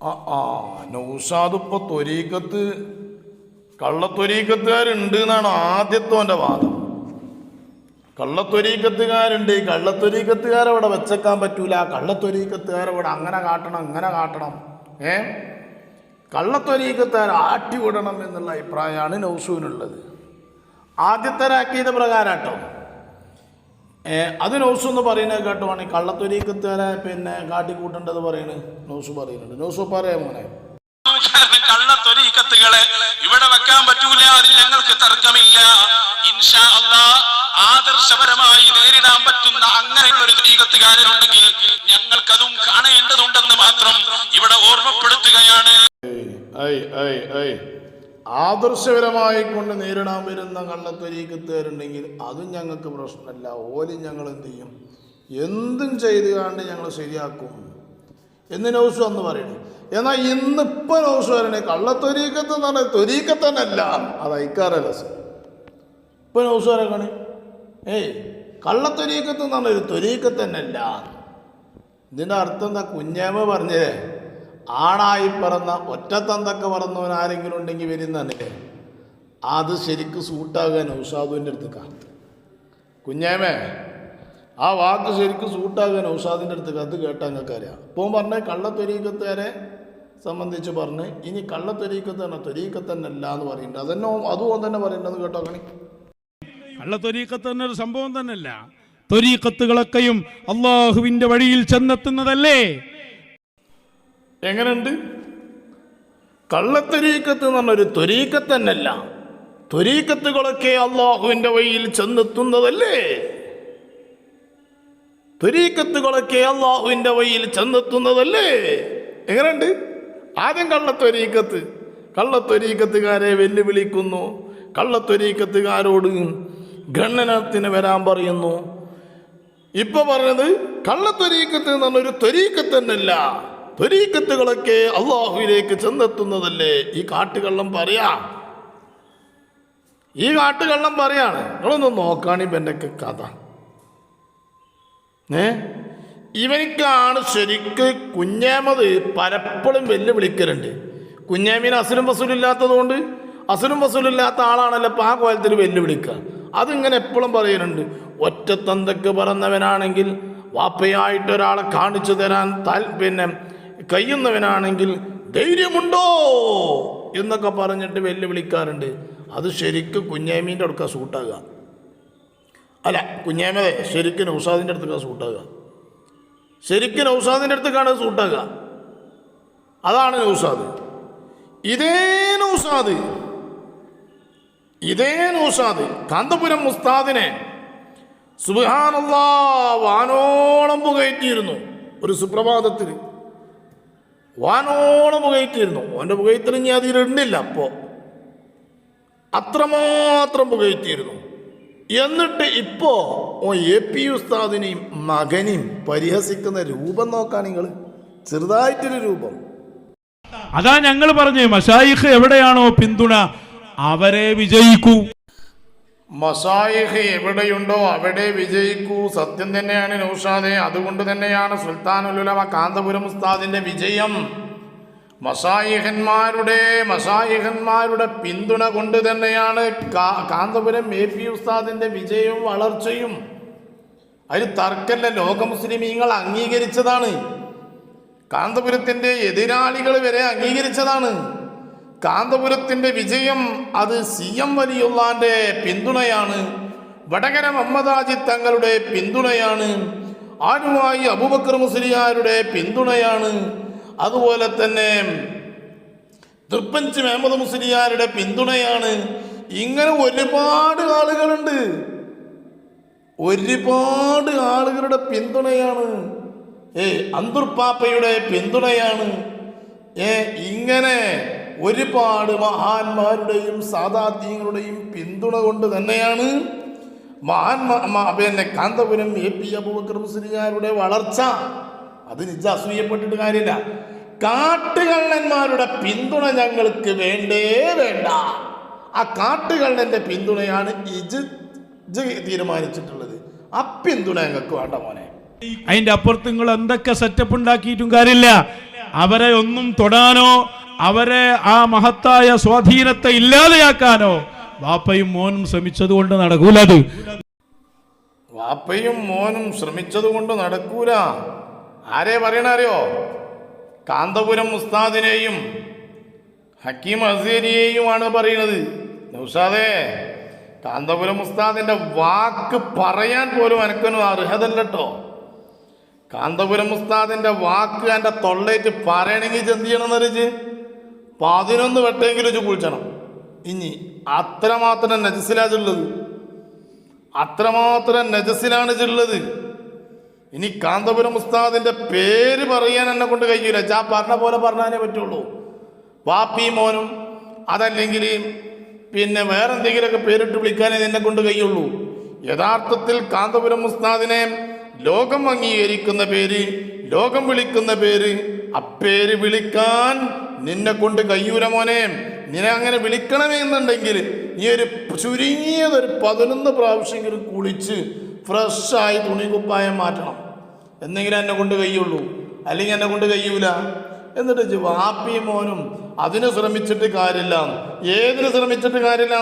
ആ ആ നൗഷാദ് ഇപ്പൊ ത്വരീക്കത്ത് കള്ളത്തൊരീക്കത്തുകാരുണ്ട് എന്നാണ് ആദ്യത്തെ അവന്റെ വാദം. കള്ളത്തൊരീക്കത്തുകാരുണ്ട് ഈ കള്ളത്തൊരീക്കത്തുകാരവിടെ വെച്ചേക്കാൻ പറ്റൂല കള്ളത്തൊരീക്കത്തുകാരവിടെ അങ്ങനെ കാട്ടണം അങ്ങനെ കാട്ടണം ഏ? കള്ളത്തൊരീക്കത്തുകാർ ആട്ടി വിടണം എന്നുള്ള അഭിപ്രായമാണ് നൗസൂനുള്ളത് ആദ്യത്തെ രാക്കീത പ്രകാരം ഏ അത് നൗസ് എന്ന് പറയുന്നത് കേട്ടുവാണെങ്കിൽ കള്ളത്തൊരീക്കത്തുകാരെ പിന്നെ കാട്ടിക്കൂട്ടേണ്ടത് പറയുന്നത് നൗസ് പറയുന്നുണ്ട്. നൗസ് പറയാ മോനെ. കള്ളത്തൊരീക്കത്തുകളെ ഇവിടെ വെക്കാൻ പറ്റൂല അതിൽ ഞങ്ങൾക്ക് തർക്കമില്ല. ആദർശപരമായി നേരിടാൻ പറ്റുന്ന അങ്ങനെയുള്ള ഒരു തീകത്തുകാരനുണ്ടെങ്കിൽ ഞങ്ങൾക്കതും കാണേണ്ടതുണ്ടെന്ന് മാത്രം ഇവിടെ ഓർമ്മപ്പെടുത്തുകയാണ് ആദർശപരമായി കൊണ്ട് നേരിടാൻ വരുന്ന കള്ളത്തൊരീക്കത്തുകാരുണ്ടെങ്കിൽ അതും ഞങ്ങൾക്ക് പ്രശ്നമല്ല. ഓലും ഞങ്ങൾ എന്ത് ചെയ്യും? എന്തും ചെയ്ത് കണ്ട് ഞങ്ങൾ ശരിയാക്കും. എന്ന് നൗസു എന്ന് പറയുന്നു എന്നാൽ ഇന്നിപ്പോ നൗസു പറയണേ കള്ളത്തൊരീക്കത്ത് എന്ന് പറഞ്ഞാൽ തൊരീക്കത്തന്നല്ല അത് അയക്കാറല്ല സർ. ഇപ്പൊ നൗസു പറയണേ ഏയ് കള്ളത്തൊരീക്കത്ത് എന്ന് പറഞ്ഞാൽ തൊരീക്കത്തന്നല്ല ഇതിന്റെ അർത്ഥം എന്താ? കുഞ്ഞാമ പറഞ്ഞേ. ആണായി പറന്ന ഒറ്റത്തന്തൊക്കെ പറന്നവൻ ആരെങ്കിലും ഉണ്ടെങ്കിൽ വരുന്നതന്നെ അത് ശരിക്ക് സൂട്ടാകാൻ ഔഷാദുവിന്റെ അടുത്തേക്കാണ് കുഞ്ഞേമേ ആ വാക്ക് ശരിക്ക് സൂട്ടാകാൻ ഔഷാദിന്റെ അടുത്തേക്ക് അത് കേട്ടാൽ നിങ്ങൾക്ക് അറിയാം ഇപ്പോൾ പറഞ്ഞ കള്ളത്തൊരീക്കത്തുകാരെ സംബന്ധിച്ച് പറഞ്ഞ് ഇനി കള്ളത്തൊരീക്കത്ത് തന്നെ തൊരീക്കത്തന്നല്ല എന്ന് പറയുന്നുണ്ട് അതന്നെ അതും തന്നെ പറയുന്നത് കേട്ടോ കണി. കള്ളത്തൊരീക്കത്ത് തന്നെ ഒരു സംഭവം തന്നെയല്ല. തൊരീക്കത്തുകളൊക്കെയും അള്ളാഹുവിന്റെ വഴിയിൽ ചെന്നെത്തുന്നതല്ലേ? എങ്ങനെയുണ്ട്? കള്ളത്തൊരീക്കത്ത് എന്ന് പറഞ്ഞൊരു ത്വരീക്കത്ത് തന്നെയല്ല. അള്ളാഹുവിന്റെ വഴിയിൽ ചെന്നെത്തുന്നതല്ലേ? ത്വരീക്കത്തുകളൊക്കെ അള്ളാഹുവിന്റെ വഴിയിൽ ചെന്നെത്തുന്നതല്ലേ? എങ്ങനെയുണ്ട്? ആദ്യം കള്ളത്തൊരീക്കത്ത്. കള്ളത്തൊരീക്കത്തുകാരെ വെല്ലുവിളിക്കുന്നു. കള്ളത്തൊരീക്കത്തുകാരോട് ഗണ്ണനത്തിന് വരാൻ പറയുന്നു. ഇപ്പൊ പറഞ്ഞത് കള്ളത്തൊരീക്കത്ത് എന്ന് പറഞ്ഞൊരു ത്വരീക്കത്ത് തന്നെയല്ല. ത്വരീക്കത്തുകളൊക്കെ അള്ളാഹുവിലേക്ക് ചെന്നെത്തുന്നതല്ലേ? ഈ കാട്ടുകള്ളം പറയാ. ഈ കാട്ടുകള്ളം പറയാണ്. നിങ്ങളൊന്ന് നോക്കാണ് ഇവന്റെയൊക്കെ കഥ. ഏ? ഇവനിക്കാണ് ശരിക്ക് കുഞ്ഞാമത് പലപ്പോഴും വെല്ലുവിളിക്കലുണ്ട്. കുഞ്ഞാമിന് അസുരം വസൂലില്ലാത്തത് കൊണ്ട് അസുരം വസൂലില്ലാത്ത ആളാണല്ലോ ഇപ്പം ആ കോലത്തിൽ വെല്ലുവിളിക്കുക. അതിങ്ങനെ എപ്പോഴും പറയുന്നുണ്ട്. ഒറ്റത്തന്തക്ക് പറന്നവനാണെങ്കിൽ വാപ്പയായിട്ട് ഒരാളെ കാണിച്ചു തരാൻ താൽ പിന്നെ കഴിയുന്നവനാണെങ്കിൽ ധൈര്യമുണ്ടോ എന്നൊക്കെ പറഞ്ഞിട്ട് വെല്ലുവിളിക്കാറുണ്ട്. അത് ശരിക്കും കുഞ്ഞേമീന്റെ അടുക്ക സൂട്ടാകുക അല്ല കുഞ്ഞേമതെ ശരിക്കും നൗസാദിന്റെ അടുത്തേക്കാണ് സൂട്ടാകുക ശരിക്കും നൗസാദിന്റെ അടുത്തേക്കാണ് സൂട്ടാകുക അതാണ് നൗസാദ് ഇതേ നൗസാദ് ഇതേ നൗസാദ് കാന്തപുരം മുസ്താദിനെ സുബാനുള്ള വാനോളം പുകയറ്റിയിരുന്നു ഒരു സുപ്രഭാതത്തിൽ. വാനോളം പുകയറ്റിയിരുന്നു അവന്റെ പുകയത്തിൽ ഇനി അതിലിടുന്നില്ല അപ്പോൾ അത്രമാത്രം പുകയറ്റിയിരുന്നു എന്നിട്ട് ഇപ്പോ ഓ എ പി ഉസ്താദിനെയും മകനെയും പരിഹസിക്കുന്ന രൂപം നോക്കാൻ നിങ്ങൾ ചെറുതായിട്ടൊരു രൂപം. അതാ ഞങ്ങൾ പറഞ്ഞു മഷായിഖ് എവിടെയാണോ പിന്തുണ അവരെ വിജയിക്കൂ. മസായിഹ് എവിടെയുണ്ടോ അവിടെ വിജയിക്കൂ. സത്യം തന്നെയാണ് നൗഷാദെ. അതുകൊണ്ട് തന്നെയാണ് സുൽത്താനുലുലമ കാന്തപുരം ഉസ്താദിന്റെ വിജയം. മസായിഹന്മാരുടെ മസായിഹന്മാരുടെ പിന്തുണ കൊണ്ട് തന്നെയാണ് കാന്തപുരം എ പി ഉസ്താദിന്റെ വിജയവും വളർച്ചയും. അതിന് തർക്കല്ല ലോക മുസ്ലിമീങ്ങൾ അംഗീകരിച്ചതാണ്. കാന്തപുരത്തിന്റെ എതിരാളികൾ വരെ അംഗീകരിച്ചതാണ്. കാന്തപുരത്തിന്റെ വിജയം അത് സി എം വലിയുള്ളാന്റെ പിന്തുണയാണ്. വടകര മമ്മദാജി തങ്ങളുടെ പിന്തുണയാണ്. ആരുമായി അബൂബക്കർ മുസ്ലിയാരുടെ പിന്തുണയാണ്. അതുപോലെ തന്നെ തൃപ്പഞ്ച് അഹമ്മദ് മുസ്ലിയാരുടെ പിന്തുണയാണ്. ഇങ്ങനെ ഒരുപാട് ആളുകളുണ്ട്. ഒരുപാട് ആളുകളുടെ പിന്തുണയാണ്. ഏ അന്തുർപ്പാപ്പയുടെ പിന്തുണയാണ്. ഏ ഇങ്ങനെ ഒരുപാട് മഹാന്മാരുടെയും സാധാത്യങ്ങളുടെയും പിന്തുണ കൊണ്ട് തന്നെയാണ് മഹാന്മാ പിന്നെ കാന്തപുരം എ പി അബൂബക്കർ മുസ്ലിയാരുടെ വളർച്ച. അത് നിജ അസൂയപ്പെട്ടിട്ട് കാര്യമില്ല. കാട്ടുകള്ളന്മാരുടെ പിന്തുണ ഞങ്ങൾക്ക് വേണ്ടേ വേണ്ട. ആ കാട്ടുകള്ളന്റെ പിന്തുണയാണ് ഇജ് തീരുമാനിച്ചിട്ടുള്ളത്. ആ പിന്തുണ ഞങ്ങൾക്ക് വേണ്ട മോനെ. അതിന്റെ അപ്പുറത്ത് നിങ്ങൾ എന്തൊക്കെ സെറ്റപ്പ് ഉണ്ടാക്കിയിട്ടും കാര്യമില്ല. അവരെ ഒന്നും തൊടാനോ അവരെ ആ മഹത്തായ സ്വാധീനത്തെ ഇല്ലാതെയാക്കാനോ വാപ്പയും മോനും ശ്രമിച്ചത് കൊണ്ട് നടക്കൂലത് വാപ്പയും മോനും ശ്രമിച്ചത് കൊണ്ട് നടക്കൂല. ആരെ പറയണറിയോ? കാന്തപുരം ഉസ്താദിനെയും ഹക്കീം അസേരിയെയുമാണ് പറയുന്നത്. നൗഷാദേ കാന്തപുരം ഉസ്താദിന്റെ വാക്ക് പറയാൻ പോലും എനക്കൊന്നും അർഹതല്ലോ കാന്തപുരം ഉസ്താദിന്റെ വാക്ക് എന്റെ തൊള്ളേറ്റ് പറയണമെങ്കിൽ ചെന്തിയണം എന്ത് ചെയ്യണം എന്നറിയിച്ച് പതിനൊന്ന് വെട്ടെങ്കിലും വെച്ച് കുളിച്ചണം. ഇനി അത്രമാത്രം നജസിലാജുള്ളത് അത്രമാത്രം നജസിലാണ് ചുള്ളത് ഇനി കാന്തപുരം ഉസ്താദിന്റെ പേര് പറയാൻ എന്നെ കൊണ്ട് കഴിയൂല. ചാ പറഞ്ഞ പോലെ പറഞ്ഞാലേ പറ്റുള്ളൂ. വാപ്പി മോനും അതല്ലെങ്കിൽ പിന്നെ വേറെ എന്തെങ്കിലുമൊക്കെ പേരിട്ട് വിളിക്കാനേ എന്നെ കൊണ്ട് കഴിയുള്ളൂ. യഥാർത്ഥത്തിൽ കാന്തപുരം ഉസ്താദിനെ ലോകം അംഗീകരിക്കുന്ന പേര് ലോകം വിളിക്കുന്ന പേര് അപ്പേര് വിളിക്കാൻ നിന്നെ കൊണ്ട് കയ്യൂരമോനെ മോനെ. നിന്നെ അങ്ങനെ വിളിക്കണമെന്നുണ്ടെങ്കിൽ നീ ഒരു ചുരുങ്ങിയതൊരു പതിനൊന്ന് പ്രാവശ്യമെങ്കിലും കുളിച്ച് ഫ്രഷായി തുണി കുപ്പായം മാറ്റണം. എന്നെങ്കിലും എന്നെ കൊണ്ട് കഴിയുള്ളൂ. അല്ലെങ്കിൽ എന്നെ കൊണ്ട് കഴിയൂല. എന്നിട്ട് വാപ്പി മോനും അതിന് ശ്രമിച്ചിട്ട് കാര്യമില്ല. ഏതിന് ശ്രമിച്ചിട്ട് കാര്യമില്ല?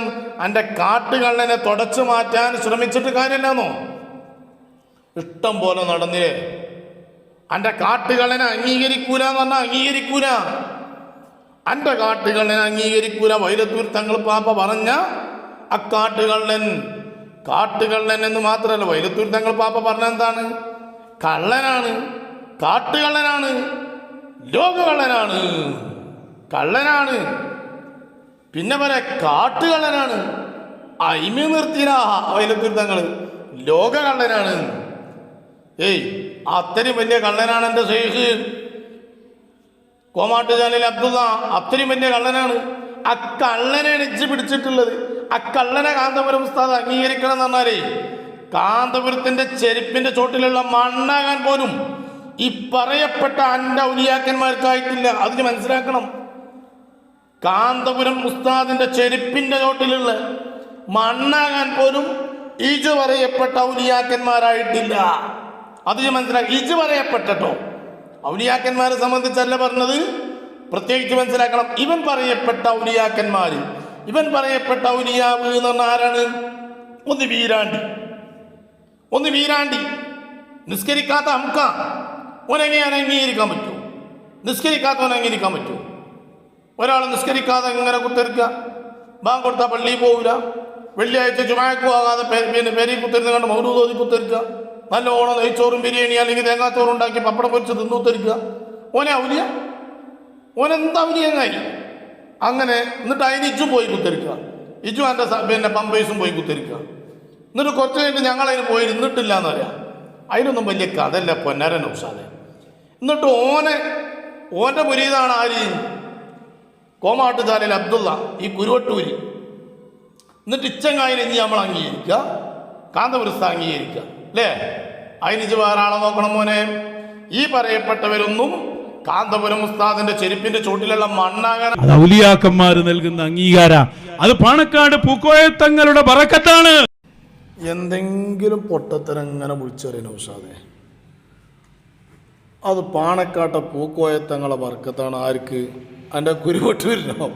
എന്റെ കാട്ടുകള്ളനെ തുടച്ചു മാറ്റാൻ ശ്രമിച്ചിട്ട് കാര്യമില്ലെന്നോ ഇഷ്ടം പോലെ നടന്നില്ലേ? എന്റെ കാട്ടുകള്ളനെ അംഗീകരിക്കൂല എന്ന് പറഞ്ഞാൽ അംഗീകരിക്കൂല. എന്റെ കാട്ടുകള്ളനെ അംഗീകരിക്കൂല. വൈരത്തൂർ തങ്ങൾ പാപ്പ പറഞ്ഞ അക്കാട്ടുകള്ളൻ കാട്ടുകള്ളൻ എന്ന് മാത്രമല്ല വൈരത്തൂർ തങ്ങൾ പാപ്പ പറഞ്ഞ എന്താണ്? കള്ളനാണ്. കാട്ടുകള്ളനാണ്. ലോകകള്ളനാണ്. കള്ളനാണ്. പിന്നെ പറയാ കാട്ടുകള്ളനാണ്. അയിമ നിർത്തിയില്ല വൈലത്തൂർ തങ്ങൾ ലോകകള്ളനാണ്. ഏയ് അത്രയും വലിയ കള്ളനാണ് എന്റെ ഷെയ്ഖ് കോമാട്ടുചാലിൽ അബ്ദുള്ള അത്രയും വലിയ കള്ളനാണ്. ആ കള്ളനെ എണിച്ച് പിടിച്ചിട്ടുള്ളത്. ആ കള്ളനെ കാന്തപുരം ഉസ്താദ് അംഗീകരിക്കണം എന്ന് പറഞ്ഞാലേ കാന്തപുരത്തിന്റെ ചെരുപ്പിന്റെ ചോട്ടിലുള്ള മണ്ണാകാൻ പോലും ഈ പറയപ്പെട്ട അന്റെ ഔലിയാക്കന്മാർക്കായിട്ടില്ല. അതിന് മനസ്സിലാക്കണം. കാന്തപുരം ഉസ്താദിന്റെ ചെരുപ്പിന്റെ ചോട്ടിലുള്ള മണ്ണാകാൻ പോലും ഇജ് പറയപ്പെട്ട ഔലിയാക്കന്മാരായിട്ടില്ല. അത് ഞാൻ മനസ്സിലാക്കി ഇജ് പറയപ്പെട്ടോ ഔലിയാക്കന്മാരെ സംബന്ധിച്ചല്ല പറഞ്ഞത്. പ്രത്യേകിച്ച് മനസ്സിലാക്കണം ഇവൻ പറയപ്പെട്ട ഔലിയാക്കന്മാര് ഇവൻ പറയപ്പെട്ട ഔലിയാവ് എന്ന് പറഞ്ഞാൽ ആരാണ്? ഒന്ന് വീരാണ്ടി. ഒന്ന് വീരാണ്ടി. നിസ്കരിക്കാത്ത അമുക്ക. ഒരങ്ങനെ അംഗീകരിക്കാൻ പറ്റുമോ നിസ്കരിക്കാത്തവൻ അംഗീകരിക്കാൻ പറ്റുമോ ഒരാൾ നിസ്കരിക്കാതെ ഇങ്ങനെ കുത്തിരിക്കുക ബാങ്ക് കൊടുത്താൽ പള്ളിയിൽ പോവില്ല. വെള്ളിയാഴ്ച ചുമക്ക് പോകാതെ പെ- പിന്നെ പേരിൽ കുത്തിരുന്ന് കണ്ട് മൗലൂദ് തോതി കുത്തിരിക്കുക നല്ല ഓണം നെയ്ച്ചോറും ബിരിയാണി അല്ലെങ്കിൽ തേങ്ങാച്ചോറും ഉണ്ടാക്കി പപ്പടം പൊരിച്ച് തിന്നൂത്തരിക്കുക. ഓനെ ഔലിയ? ഓനെന്താ ഔലിയങ്ങായി അങ്ങനെ എന്നിട്ട് അതിന് ഇജു പോയി കുത്തിരിക്കുക. ഇജു എന്റെ പിന്നെ പമ്പേഴ്സും പോയി കുത്തിരിക്കുക. എന്നിട്ട് കുറച്ച് കഴിഞ്ഞിട്ട് ഞങ്ങൾ അതിന് പോയി ഇരുന്നിട്ടില്ല എന്ന് പറയാം. അതിനൊന്നും വലിയ കഥല്ല പൊന്നരൻ ഉഷാദെ എന്നിട്ട് ഓനെ ഓന്റെ പുരീതാണ് ആര്? കോമാട്ടുചാലിൽ അബ്ദുള്ള ഈ കുരുവട്ടൂരി. എന്നിട്ട് ഇച്ചങ്ങായി ഇനി നമ്മൾ അംഗീകരിക്കുക. കാന്തപുരസ്ഥ അംഗീകരിക്കുക. അല്ലേ അതിനിച്ച് വേറെ നോക്കണം മോനെ. ഈ പറയപ്പെട്ടവരൊന്നും കാന്തപുരം ഉസ്താദിന്റെ ചെരുപ്പിന്റെ ചൂട്ടിലുള്ള മണ്ണാകാൻ അത് ഔലിയാക്കന്മാർ നൽകുന്ന അംഗീകാര. അത് പാണക്കാട് പൂക്കോയത്തങ്ങളുടെ പറക്കത്താണ് എന്തെങ്കിലും പൊട്ടത്തരം ഇങ്ങനെ വിളിച്ചറിയണം ഉഷാദെ അത് പാണക്കാട്ട പൂക്കോയത്തങ്ങളെ വർക്കത്താണ് ആർക്ക്? എന്റെ കുരുവട്ടൂരിനോ?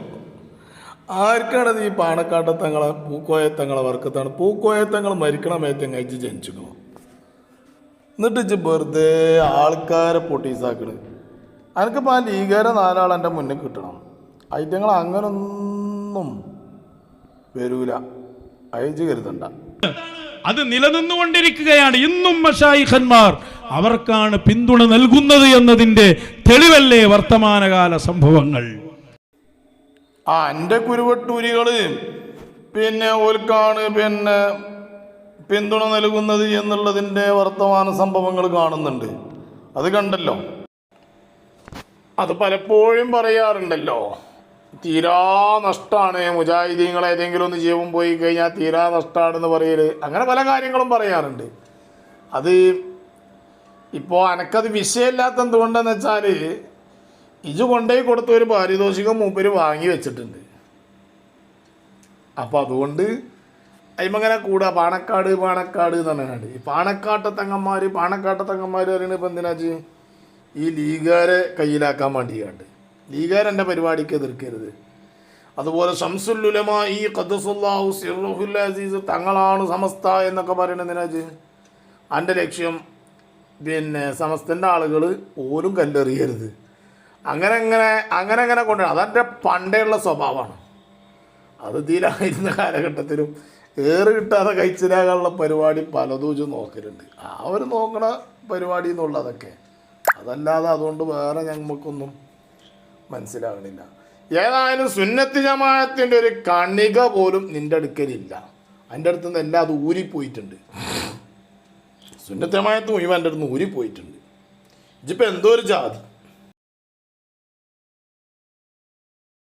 ആർക്കാണത് ഈ പാണക്കാട്ടത്തങ്ങളെ പൂക്കോയത്തങ്ങളെ വർക്കത്താണ് പൂക്കോയത്തങ്ങൾ മരിക്കണ മേത്തങ്ങ അയച്ച് ജനിച്ചിക്കണോ? എന്നിട്ട് ഇജ്ജ് വെറുതെ ആൾക്കാരെ പൊട്ടീസാക്കണ്. എനിക്കിപ്പോൾ ആ ലീഗേരെ നാലാൾ എന്റെ മുന്നിൽ കിട്ടണം. ഐറ്റങ്ങൾ അങ്ങനൊന്നും വരൂല. അയച്ച് കരുതണ്ട. അത് നിലനിന്നുകൊണ്ടിരിക്കുകയാണ് ഇന്നും മഷായിഖന്മാർ. അവർക്കാണ് പിന്തുണ നൽകുന്നത് എന്നതിന്റെ തെളിവല്ലേ വർത്തമാനകാല സംഭവങ്ങൾ? ആ എന്റെ കുരുവട്ടൂരികൾ പിന്നെ ഓൽക്കാണ് പിന്നെ പിന്തുണ നൽകുന്നത് എന്നുള്ളതിന്റെ വർത്തമാന സംഭവങ്ങൾ കാണുന്നുണ്ട്. അത് കണ്ടല്ലോ. അത് പലപ്പോഴും പറയാറുണ്ടല്ലോ. തീരാ നഷ്ടമാണ് മുജാഹിദീങ്ങൾ ഏതെങ്കിലും ഒന്ന് ജീവൻ പോയി കഴിഞ്ഞാൽ തീരാ നഷ്ടമാണെന്ന് പറയൽ. അങ്ങനെ പല കാര്യങ്ങളും പറയാറുണ്ട്. അത് ഇപ്പോൾ എനക്കത് വിഷയമില്ലാത്ത എന്തുകൊണ്ടെന്ന് വെച്ചാൽ ഇജ് കൊണ്ടേ കൊടുത്ത ഒരു പാരിതോഷികം മൂപ്പര് വാങ്ങി വെച്ചിട്ടുണ്ട്. അപ്പോൾ അതുകൊണ്ട് അതിമങ്ങനെ കൂടാ പാണക്കാട് പാണക്കാട് എന്ന് പറഞ്ഞാണ്ട് ഈ പാണക്കാട്ടെ തങ്ങന്മാർ പാണക്കാട്ടെ തങ്ങന്മാർ പറയുന്നത് ഇപ്പം എന്തിനാച്ച് ഈ ലീഗാരെ കയ്യിലാക്കാൻ വേണ്ടിയാണ്ട്. ലീഗുകാരെന്റെ പരിപാടിക്ക് എതിർക്കരുത്. അതുപോലെ ഷംസുല്ലുലമ ഈ ഖദസുല്ലാഹു സിറുഹുൽ അസീസ് തങ്ങളാണ് സമസ്ത എന്നൊക്കെ പറയുന്നത് എന്തിനാച്ച് എന്റെ ലക്ഷ്യം പിന്നെ സമസ്തന്റെ ആളുകൾ ഓരും കല്ലെറിയരുത്. അങ്ങനെ അങ്ങനെ അങ്ങനെ അങ്ങനെ കൊണ്ടുവരണം അതെന്റെ പണ്ടേയുള്ള സ്വഭാവമാണ്. അത് തീരായിരുന്ന കാലഘട്ടത്തിലും ഏറ് കിട്ടാതെ കഴിച്ചിലാകാനുള്ള പരിപാടി പലതും ഇജ്ജ് നോക്കലുണ്ട്. ആ ഒരു നോക്കണ പരിപാടി എന്നുള്ളതൊക്കെ. അതല്ലാതെ അതുകൊണ്ട് വേറെ ഞങ്ങൾക്കൊന്നും മനസ്സിലാകണില്ല ഏതായാലും സുന്നത്തി ജമാഅത്തിന്റെ ഒരു കണിക പോലും നിന്റെ അടുക്കലില്ല. എന്റെ അടുത്ത് നിന്ന് എല്ലാം അത് ഊരിപ്പോയിട്ടുണ്ട്. സുന്നത്ത് ജമാഅത്ത് മുഴുവൻ എന്റെ അടുത്ത് നിന്ന് ഊരിപ്പോയിട്ടുണ്ട്. ഇതിപ്പോൾ എന്തോ ഒരു ജാതി.